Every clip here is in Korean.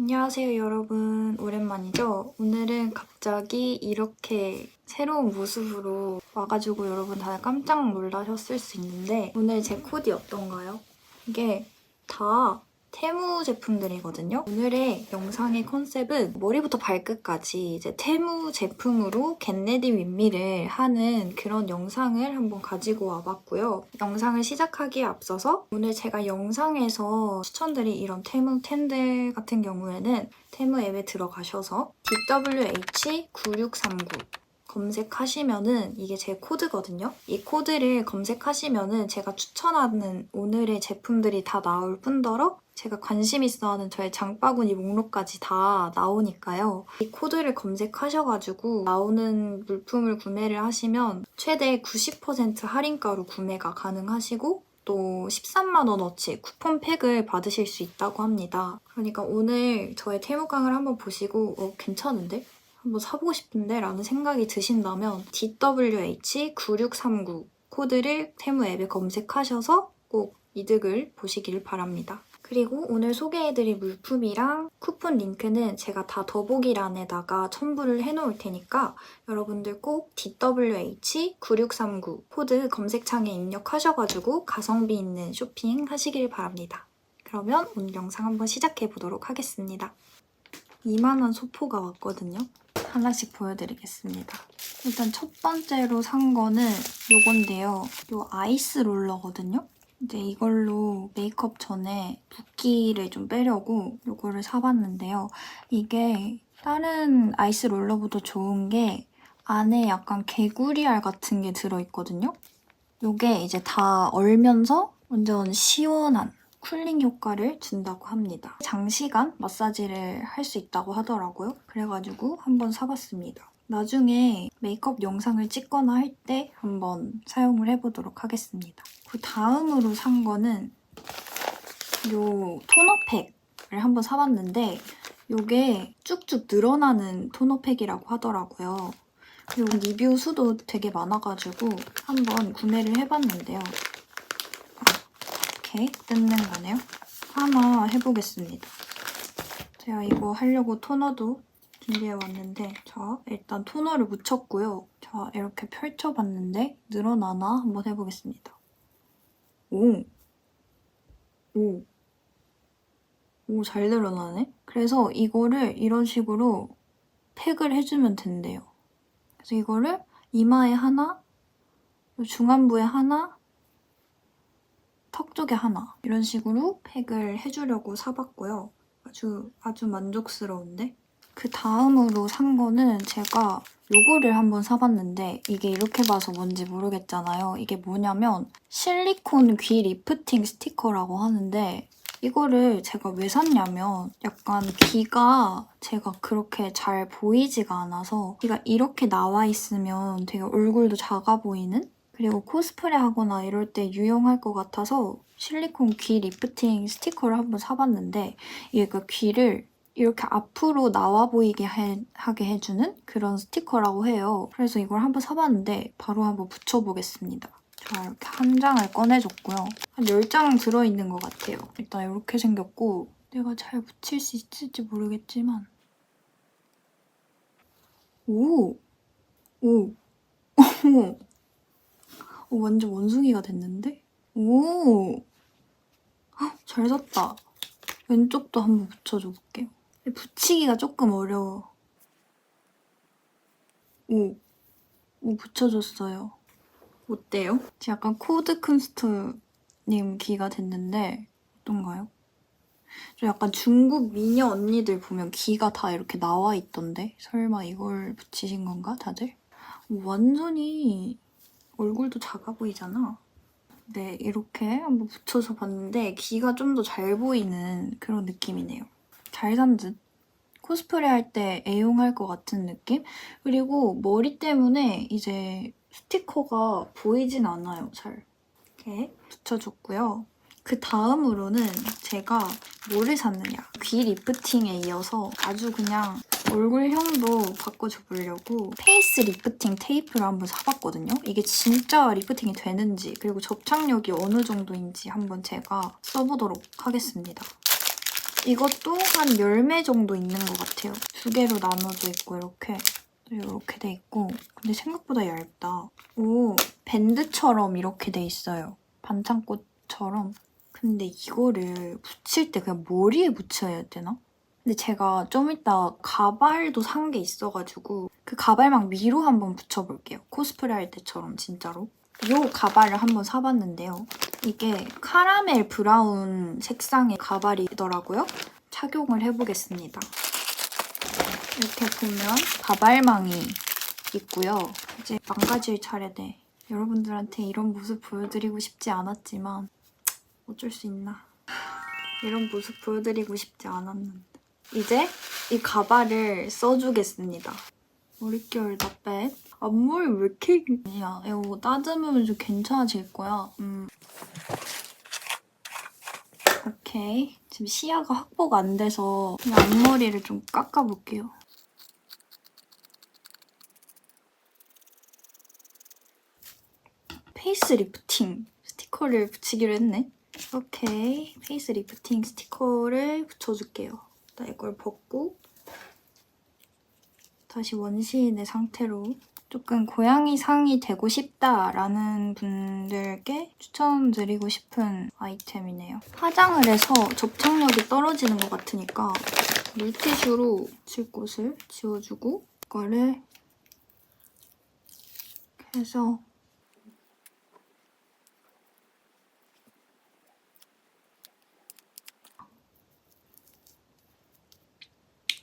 안녕하세요 여러분 오랜만이죠? 오늘은 갑자기 이렇게 새로운 모습으로 와가지고 여러분 다들 깜짝 놀라셨을 수 있는데 오늘 제 코디 어떤가요? 이게 다 테무 제품들이거든요. 오늘의 영상의 컨셉은 머리부터 발끝까지 이제 테무 제품으로 겟레디 윗미를 하는 그런 영상을 한번 가지고 와봤고요. 영상을 시작하기에 앞서서 오늘 제가 영상에서 추천드린 이런 테무 템들 같은 경우에는 테무 앱에 들어가셔서 DWH9639 검색하시면은 이게 제 코드거든요. 이 코드를 검색하시면은 제가 추천하는 오늘의 제품들이 다 나올 뿐더러 제가 관심 있어 하는 저의 장바구니 목록까지 다 나오니까요. 이 코드를 검색하셔가지고 나오는 물품을 구매를 하시면 최대 90% 할인가로 구매가 가능하시고 또 13만원어치 쿠폰팩을 받으실 수 있다고 합니다. 그러니까 오늘 저의 테무강을 한번 보시고 어, 괜찮은데? 한번 사보고 싶은데? 라는 생각이 드신다면 DWH9639 코드를 테무 앱에 검색하셔서 꼭 이득을 보시길 바랍니다. 그리고 오늘 소개해드릴 물품이랑 쿠폰 링크는 제가 다 더보기란에다가 첨부를 해놓을 테니까 여러분들 꼭 DWH9639 코드 검색창에 입력하셔가지고 가성비 있는 쇼핑 하시길 바랍니다. 그러면 오늘 영상 한번 시작해보도록 하겠습니다. 이만한 소포가 왔거든요. 하나씩 보여드리겠습니다. 일단 첫 번째로 산 거는 요건데요. 요 아이스 롤러거든요. 이제 이걸로 메이크업 전에 붓기를 좀 빼려고 이거를 사봤는데요. 이게 다른 아이스 롤러보다 좋은 게 안에 약간 개구리알 같은 게 들어있거든요. 이게 이제 다 얼면서 완전 시원한 쿨링 효과를 준다고 합니다. 장시간 마사지를 할 수 있다고 하더라고요. 그래가지고 한번 사봤습니다. 나중에 메이크업 영상을 찍거나 할 때 한번 사용을 해보도록 하겠습니다. 그 다음으로 산 거는 요 토너팩을 한번 사봤는데 이게 쭉쭉 늘어나는 토너팩이라고 하더라고요. 그리고 리뷰 수도 되게 많아가지고 한번 구매를 해봤는데요. 이렇게 뜯는 거네요. 하나 해보겠습니다. 제가 이거 하려고 토너도 준비해왔는데 자 일단 토너를 묻혔고요. 자 이렇게 펼쳐봤는데 늘어나나 한번 해보겠습니다. 오! 오! 오, 잘 늘어나네? 그래서 이거를 이런 식으로 팩을 해주면 된대요. 그래서 이거를 이마에 하나, 중안부에 하나, 턱 쪽에 하나 이런 식으로 팩을 해주려고 사봤고요. 아주 아주 만족스러운데? 그 다음으로 산 거는 제가 요거를 한번 사봤는데 이게 이렇게 봐서 뭔지 모르겠잖아요. 이게 뭐냐면 실리콘 귀 리프팅 스티커라고 하는데 이거를 제가 왜 샀냐면 약간 귀가 제가 그렇게 잘 보이지가 않아서 귀가 이렇게 나와 있으면 되게 얼굴도 작아 보이는? 그리고 코스프레 하거나 이럴 때 유용할 것 같아서 실리콘 귀 리프팅 스티커를 한번 사봤는데 얘가 귀를 이렇게 앞으로 나와 보이게 해, 하게 해주는 그런 스티커라고 해요. 그래서 이걸 한번 사봤는데 바로 한번 붙여보겠습니다. 자, 이렇게 한 장을 꺼내줬고요. 한 10장 들어있는 것 같아요. 일단 이렇게 생겼고 내가 잘 붙일 수 있을지 모르겠지만 오! 오! 오! 오, 완전 원숭이가 됐는데? 오! 헉, 잘 샀다. 왼쪽도 한번 붙여줘 볼게요. 붙이기가 조금 어려워. 오, 오 붙여줬어요. 어때요? 저 약간 코드 쿤스트님 귀가 됐는데 어떤가요? 저 약간 중국 미녀 언니들 보면 귀가 다 이렇게 나와 있던데 설마 이걸 붙이신 건가 다들? 오, 완전히 얼굴도 작아 보이잖아. 네, 이렇게 한번 붙여서 봤는데 귀가 좀 더 잘 보이는 그런 느낌이네요. 잘 산 듯. 코스프레 할 때 애용할 것 같은 느낌? 그리고 머리 때문에 이제 스티커가 보이진 않아요, 잘. 이렇게 붙여줬고요. 그 다음으로는 제가 뭐를 샀느냐. 귀 리프팅에 이어서 아주 그냥 얼굴형도 바꿔줘 보려고 페이스 리프팅 테이프를 한번 사봤거든요. 이게 진짜 리프팅이 되는지 그리고 접착력이 어느 정도인지 한번 제가 써보도록 하겠습니다. 이것도 한 열매 정도 있는 것 같아요. 두 개로 나눠져 있고 이렇게 또 이렇게 돼 있고 근데 생각보다 얇다. 오 밴드처럼 이렇게 돼 있어요. 반창꽃처럼. 근데 이거를 붙일 때 그냥 머리에 붙여야 되나? 근데 제가 좀 이따 가발도 산 게 있어가지고 그 가발망 위로 한번 붙여볼게요. 코스프레 할 때처럼 진짜로. 이 가발을 한번 사봤는데요. 이게 카라멜 브라운 색상의 가발이더라고요. 착용을 해보겠습니다. 이렇게 보면 가발망이 있고요. 이제 망가질 차례네. 여러분들한테 이런 모습 보여드리고 싶지 않았지만 어쩔 수 있나. 이런 모습 보여드리고 싶지 않았는데. 이제 이 가발을 써주겠습니다. 머릿결 나빼. 앞머리 왜 이렇게 야 이거 따듬으면 좀 괜찮아질 거야. 음. 오케이. 지금 시야가 확보가 안 돼서 그냥 앞머리를 좀 깎아볼게요. 페이스 리프팅 스티커를 붙이기로 했네. 오케이. 페이스 리프팅 스티커를 붙여줄게요. 나 이걸 벗고 다시 원시인의 상태로 조금 고양이 상이 되고 싶다라는 분들께 추천드리고 싶은 아이템이네요. 화장을 해서 접착력이 떨어지는 것 같으니까 물티슈로 질 곳을 지워주고 이거를 이렇게 해서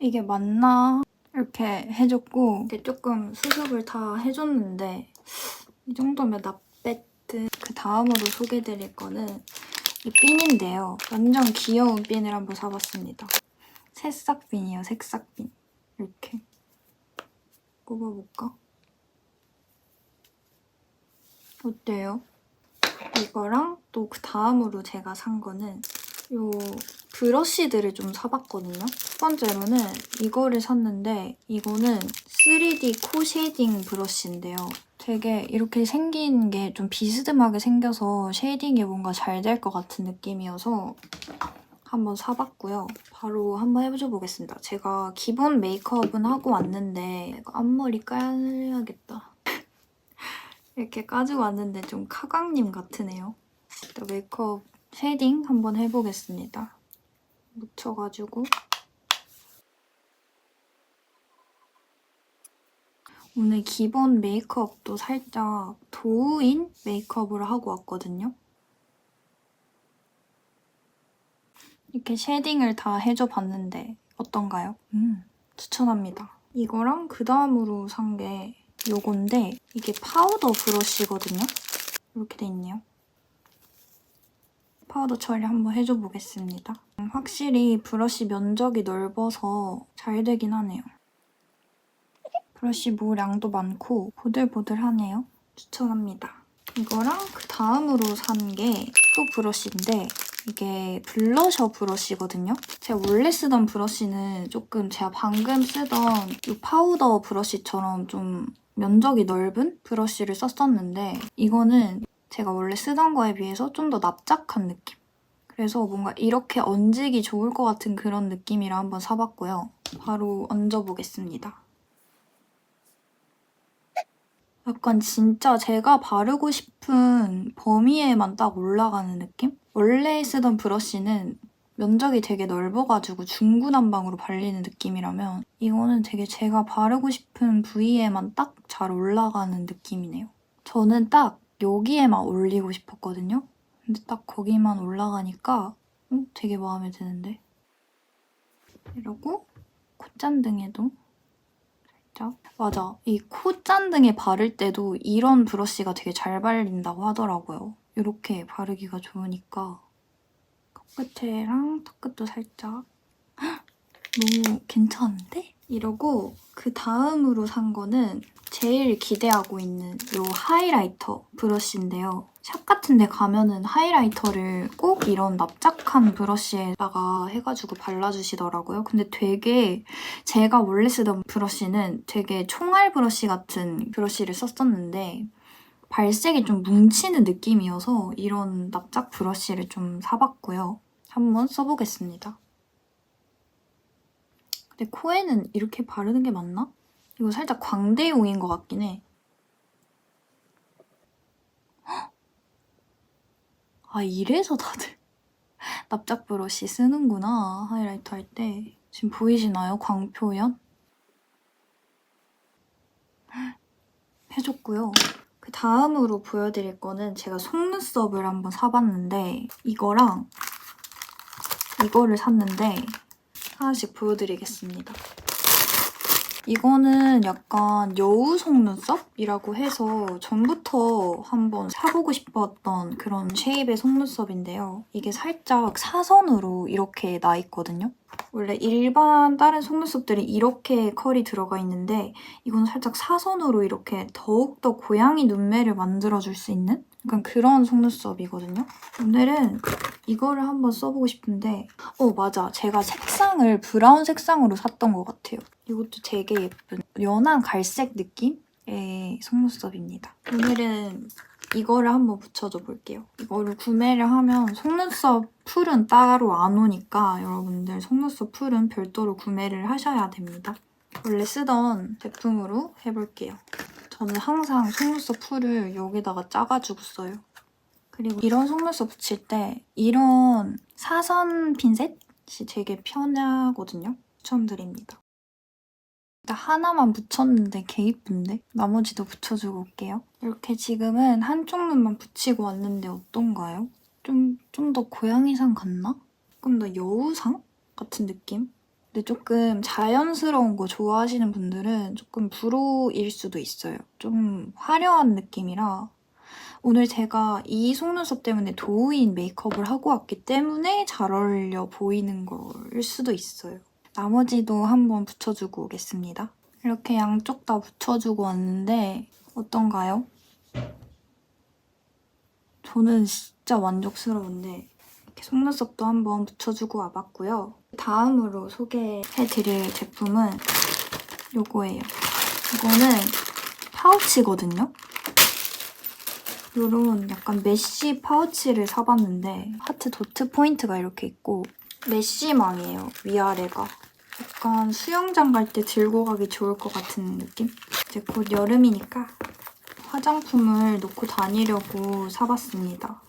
이게 맞나 이렇게 해줬고 이렇게 조금 수습을 다 해줬는데 이 정도면 나빼듯 그 다음으로 소개드릴 거는 이 핀인데요. 완전 귀여운 핀을 한번 사봤습니다. 새싹핀이에요, 새싹핀. 이렇게 꼽아볼까? 어때요? 이거랑 또 그 다음으로 제가 산 거는 요 브러쉬들을 좀 사봤거든요. 첫 번째로는 이거를 샀는데 이거는 3D 코 쉐이딩 브러쉬인데요. 되게 이렇게 생긴 게 좀 비스듬하게 생겨서 쉐이딩이 뭔가 잘 될 것 같은 느낌이어서 한번 사봤고요. 바로 한번 해줘 보겠습니다. 제가 기본 메이크업은 하고 왔는데 앞머리 까야겠다. 이렇게 까지고 왔는데 좀 카광님 같으네요. 메이크업 쉐이딩 한번 해보겠습니다. 묻혀가지고 오늘 기본 메이크업도 살짝 도우인 메이크업으로 하고 왔거든요. 이렇게 쉐딩을 다 해줘 봤는데 어떤가요? 음, 추천합니다. 이거랑 그 다음으로 산 게 요건데 이게 파우더 브러쉬거든요. 이렇게 돼 있네요. 파우더 처리 한번 해줘 보겠습니다. 음, 확실히 브러쉬 면적이 넓어서 잘 되긴 하네요. 브러쉬 무량도 많고 보들보들하네요. 추천합니다. 이거랑 그 다음으로 산 게 또 브러쉬인데 이게 블러셔 브러쉬거든요. 제가 원래 쓰던 브러쉬는 조금 제가 방금 쓰던 이 파우더 브러쉬처럼 좀 면적이 넓은 브러쉬를 썼었는데 이거는 제가 원래 쓰던 거에 비해서 좀 더 납작한 느낌. 그래서 뭔가 이렇게 얹기 좋을 것 같은 그런 느낌이라 한번 사봤고요. 바로 얹어보겠습니다. 약간 진짜 제가 바르고 싶은 범위에만 딱 올라가는 느낌? 원래 쓰던 브러쉬는 면적이 되게 넓어가지고 중구난방으로 발리는 느낌이라면 이거는 되게 제가 바르고 싶은 부위에만 딱 잘 올라가는 느낌이네요. 저는 딱 여기에만 올리고 싶었거든요. 근데 딱 거기만 올라가니까 음, 되게 마음에 드는데. 이러고 콧잔등에도 살짝 맞아. 이 콧잔등에 바를 때도 이런 브러쉬가 되게 잘 발린다고 하더라고요. 이렇게 바르기가 좋으니까 코끝에랑 턱끝도 살짝 헉, 너무 괜찮은데? 이러고 그 다음으로 산 거는 제일 기대하고 있는 이 하이라이터 브러쉬인데요. 샵 같은 데 가면은 하이라이터를 꼭 이런 납작한 브러쉬에다가 해가지고 발라주시더라고요. 근데 되게 제가 원래 쓰던 브러쉬는 되게 총알 브러쉬 같은 브러쉬를 썼었는데 발색이 좀 뭉치는 느낌이어서 이런 납작 브러쉬를 좀 사봤고요. 한번 써보겠습니다. 근데 코에는 이렇게 바르는 게 맞나? 이거 살짝 광대용인 것 같긴 해. 헉! 아 이래서 다들 납작 브러쉬 쓰는구나 하이라이터 할 때. 지금 보이시나요? 광표현? 해줬고요. 그 다음으로 보여드릴 거는 제가 속눈썹을 한번 사봤는데 이거랑 이거를 샀는데 하나씩 보여드리겠습니다. 이거는 약간 여우 속눈썹이라고 해서 전부터 한번 사보고 싶었던 그런 쉐입의 속눈썹인데요. 이게 살짝 사선으로 이렇게 나 있거든요. 원래 일반 다른 속눈썹들이 이렇게 컬이 들어가 있는데 이건 살짝 사선으로 이렇게 더욱더 고양이 눈매를 만들어줄 수 있는 약간 그런 속눈썹이거든요. 오늘은 이거를 한번 써보고 싶은데 어 맞아 제가 색상을 브라운 색상으로 샀던 것 같아요. 이것도 되게 예쁜 연한 갈색 느낌의 속눈썹입니다. 오늘은 이거를 한번 붙여줘 볼게요. 이거를 구매를 하면 속눈썹 풀은 따로 안 오니까 여러분들 속눈썹 풀은 별도로 구매를 하셔야 됩니다. 원래 쓰던 제품으로 해볼게요. 저는 항상 속눈썹 풀을 여기다가 짜가지고 써요. 그리고 이런 속눈썹 붙일 때 이런 사선 핀셋이 되게 편하거든요. 추천드립니다. 하나만 붙였는데 개 이쁜데? 나머지도 붙여주고 올게요. 이렇게 지금은 한쪽 눈만 붙이고 왔는데 어떤가요? 좀, 좀 더 고양이상 같나? 조금 더 여우상 같은 느낌? 근데 조금 자연스러운 거 좋아하시는 분들은 조금 불호일 수도 있어요. 좀 화려한 느낌이라 오늘 제가 이 속눈썹 때문에 도우인 메이크업을 하고 왔기 때문에 잘 어울려 보이는 걸 수도 있어요. 나머지도 한번 붙여주고 오겠습니다. 이렇게 양쪽 다 붙여주고 왔는데 어떤가요? 저는 진짜 만족스러운데 이렇게 속눈썹도 한번 붙여주고 와봤고요. 다음으로 소개해드릴 제품은 요거예요. 이거는 파우치거든요. 요런 약간 메쉬 파우치를 사봤는데 하트 도트 포인트가 이렇게 있고 메쉬망이에요, 위아래가. 약간 수영장 갈 때 들고 가기 좋을 것 같은 느낌? 이제 곧 여름이니까 화장품을 놓고 다니려고 사봤습니다.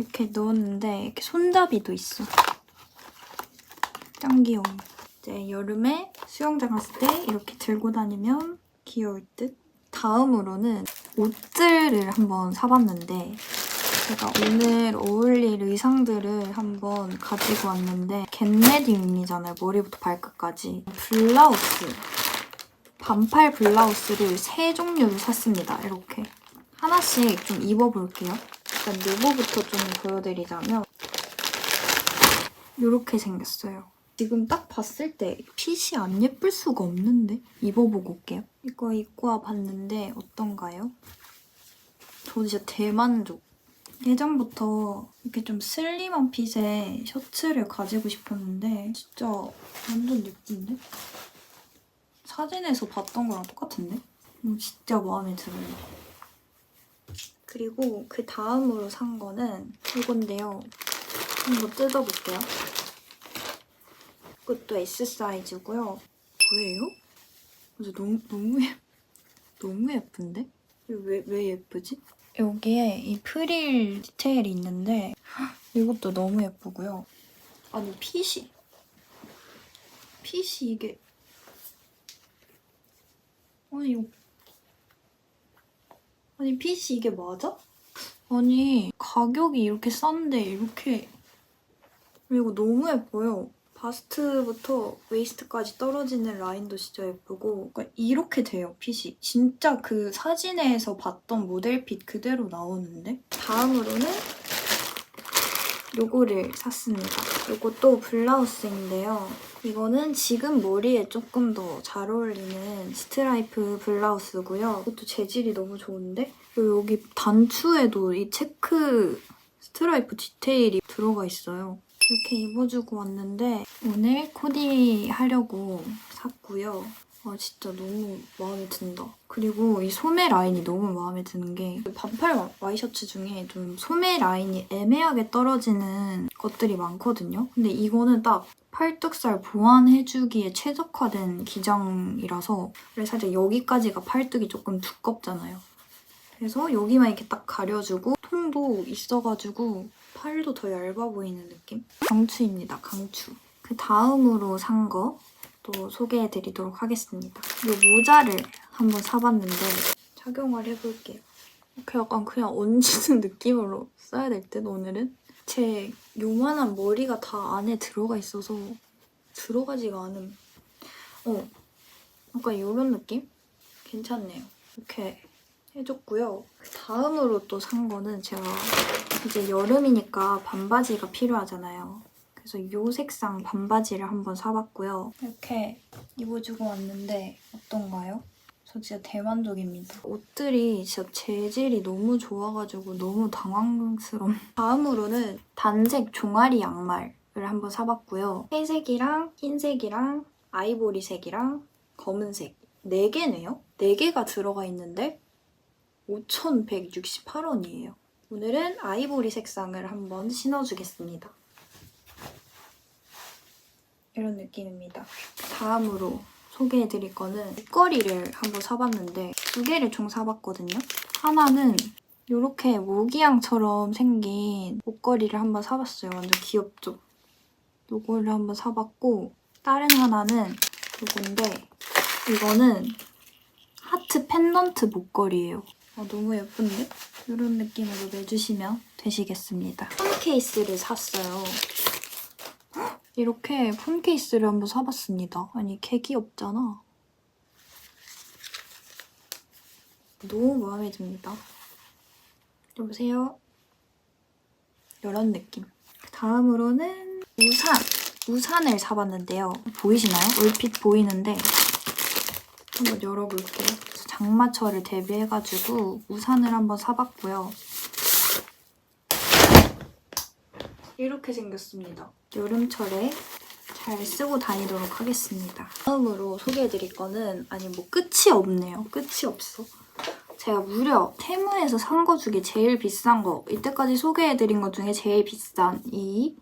이렇게 넣었는데 이렇게 손잡이도 있어. 짱 귀여워. 이제 여름에 수영장 갔을 때 이렇게 들고 다니면 귀여울 듯? 다음으로는 옷들을 한번 사봤는데 제가 오늘 어울릴 의상들을 한번 가지고 왔는데 겟레디윈이잖아요. 머리부터 발끝까지. 블라우스. 반팔 블라우스를 세 종류를 샀습니다. 이렇게. 하나씩 좀 입어볼게요. 일단 요거부터 좀 보여드리자면 이렇게 생겼어요. 지금 딱 봤을 때 핏이 안 예쁠 수가 없는데? 입어보고 올게요. 이거 입고 와봤는데 어떤가요? 저 진짜 대만족. 예전부터 이렇게 좀 슬림한 핏의 셔츠를 가지고 싶었는데 진짜 완전 예쁜데? 사진에서 봤던 거랑 똑같은데? 음, 진짜 마음에 들어요. 그리고 그 다음으로 산 거는 이건데요. 한번 뜯어볼게요. 이것도 S 사이즈고요. 뭐예요? 너무 너무 예 너무 예쁜데? 왜 왜 예쁘지? 여기에 이 프릴 디테일이 있는데 헉, 이것도 너무 예쁘고요. 아니 핏이 핏이 이게 아니 이거 아니 핏이 이게 맞아? 아니 가격이 이렇게 싼데 이렇게 그리고 너무 예뻐요. 바스트부터 웨이스트까지 떨어지는 라인도 진짜 예쁘고 그러니까 이렇게 돼요, 핏이. 진짜 그 사진에서 봤던 모델 핏 그대로 나오는데? 다음으로는 요거를 샀습니다. 요것도 블라우스인데요. 이거는 지금 머리에 조금 더 잘 어울리는 스트라이프 블라우스고요. 이것도 재질이 너무 좋은데? 그리고 여기 단추에도 이 체크 스트라이프 디테일이 들어가 있어요. 이렇게 입어주고 왔는데 오늘 코디 하려고 샀고요. 아 진짜 너무 마음에 든다. 그리고 이 소매 라인이 너무 마음에 드는 게 반팔 와- 와이셔츠 중에 좀 소매 라인이 애매하게 떨어지는 것들이 많거든요. 근데 이거는 딱 팔뚝살 보완해주기에 최적화된 기장이라서 그래서 살짝 여기까지가 팔뚝이 조금 두껍잖아요. 그래서 여기만 이렇게 딱 가려주고 통도 있어가지고 팔도 더 얇아 보이는 느낌? 강추입니다, 강추. 그 다음으로 산 거 또 소개해드리도록 하겠습니다. 이 모자를 한번 사봤는데 착용을 해볼게요. 이렇게 약간 그냥 얹는 느낌으로 써야 될 듯, 오늘은. 제 요만한 머리가 다 안에 들어가 있어서 들어가지가 않음. 어, 약간 이런 느낌? 괜찮네요. 이렇게 해줬고요. 그 다음으로 또 산 거는 제가 이제 여름이니까 반바지가 필요하잖아요. 그래서 이 색상 반바지를 한번 사봤고요. 이렇게 입어주고 왔는데 어떤가요? 저 진짜 대만족입니다. 옷들이 진짜 재질이 너무 좋아가지고 너무 당황스러운. 다음으로는 단색 종아리 양말을 한번 사봤고요. 회색이랑 흰색이랑 아이보리색이랑 검은색 4개네요? 4개가 들어가 있는데 5,168원이에요. 오늘은 아이보리 색상을 한번 신어주겠습니다. 이런 느낌입니다. 다음으로 소개해드릴 거는 목걸이를 한번 사봤는데 두 개를 총 사봤거든요. 하나는 이렇게 모기향처럼 생긴 목걸이를 한번 사봤어요. 완전 귀엽죠? 요거를 한번 사봤고 다른 하나는 이건데 이거는 하트 펜던트 목걸이에요. 아, 너무 예쁜데? 이런 느낌으로 매주시면 되시겠습니다. 폰 케이스를 샀어요. 헉! 이렇게 폰 케이스를 한번 사봤습니다. 아니, 개 귀엽잖아. 너무 마음에 듭니다. 여보세요? 이런 느낌. 다음으로는 우산. 우산을 사봤는데요. 보이시나요? 얼핏 보이는데 한번 열어볼게요. 장마철을 대비해가지고 우산을 한번 사봤고요. 이렇게 생겼습니다. 여름철에 잘 쓰고 다니도록 하겠습니다. 다음으로 소개해드릴 거는 아니 뭐 끝이 없네요. 끝이 없어. 제가 무려 테무에서 산 거 중에 제일 비싼 거 이때까지 소개해드린 것 중에 제일 비싼 이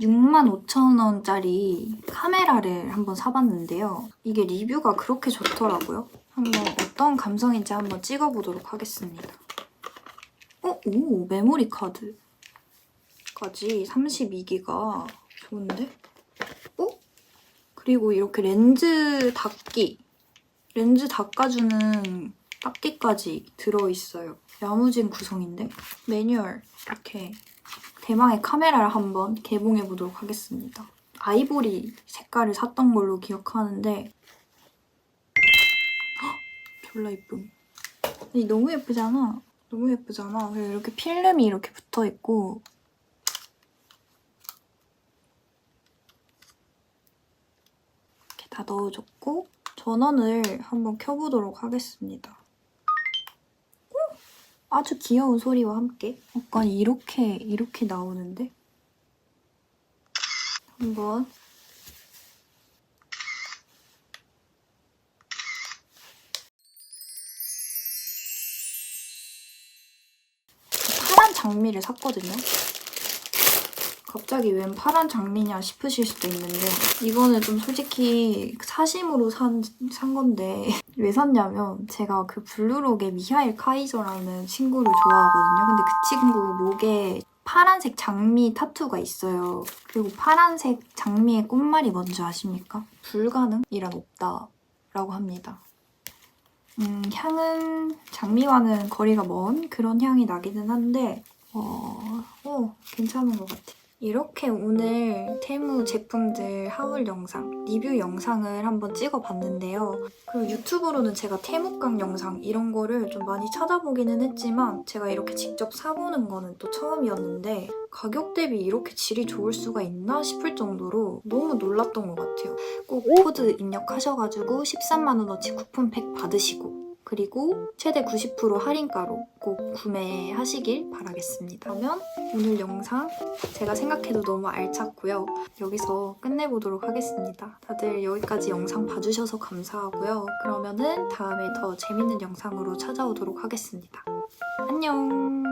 65,000원짜리 카메라를 한번 사봤는데요. 이게 리뷰가 그렇게 좋더라고요. 한번 어떤 감성인지 한번 찍어보도록 하겠습니다. 어? 오! 메모리 카드 까지 32기가 좋은데? 어? 그리고 이렇게 렌즈 닦기 렌즈 닦아주는 닦기까지 들어있어요. 야무진 구성인데? 매뉴얼 이렇게 대망의 카메라를 한번 개봉해 보도록 하겠습니다. 아이보리 색깔을 샀던 걸로 기억하는데 헉! 졸라 예쁨. 이 너무 예쁘잖아. 너무 예쁘잖아. 이렇게 필름이 이렇게 붙어 있고 이렇게 다 넣어줬고 전원을 한번 켜보도록 하겠습니다. 오! 아주 귀여운 소리와 함께 약간 이렇게 이렇게 나오는데 한번 파란 장미를 샀거든요. 갑자기 웬 파란 장미냐 싶으실 수도 있는데 이거는 좀 솔직히 사심으로 산, 산 건데 왜 샀냐면 제가 그 블루록의 미하일 카이저라는 친구를 좋아하거든요. 근데 그 친구 목에 파란색 장미 타투가 있어요. 그리고 파란색 장미의 꽃말이 뭔지 아십니까? 불가능이란 없다 라고 합니다. 음, 향은 장미와는 거리가 먼 그런 향이 나기는 한데 어, 어 괜찮은 것 같아요. 이렇게 오늘 테무 제품들 하울 영상, 리뷰 영상을 한번 찍어봤는데요. 그리고 유튜브로는 제가 테무깡 영상 이런 거를 좀 많이 찾아보기는 했지만 제가 이렇게 직접 사보는 거는 또 처음이었는데 가격 대비 이렇게 질이 좋을 수가 있나 싶을 정도로 너무 놀랐던 것 같아요. 꼭 코드 입력하셔가지고 13만원어치 쿠폰팩 받으시고 그리고 최대 90% 할인가로 꼭 구매하시길 바라겠습니다. 그러면 오늘 영상 제가 생각해도 너무 알찼고요. 여기서 끝내보도록 하겠습니다. 다들 여기까지 영상 봐주셔서 감사하고요. 그러면은 다음에 더 재밌는 영상으로 찾아오도록 하겠습니다. 안녕!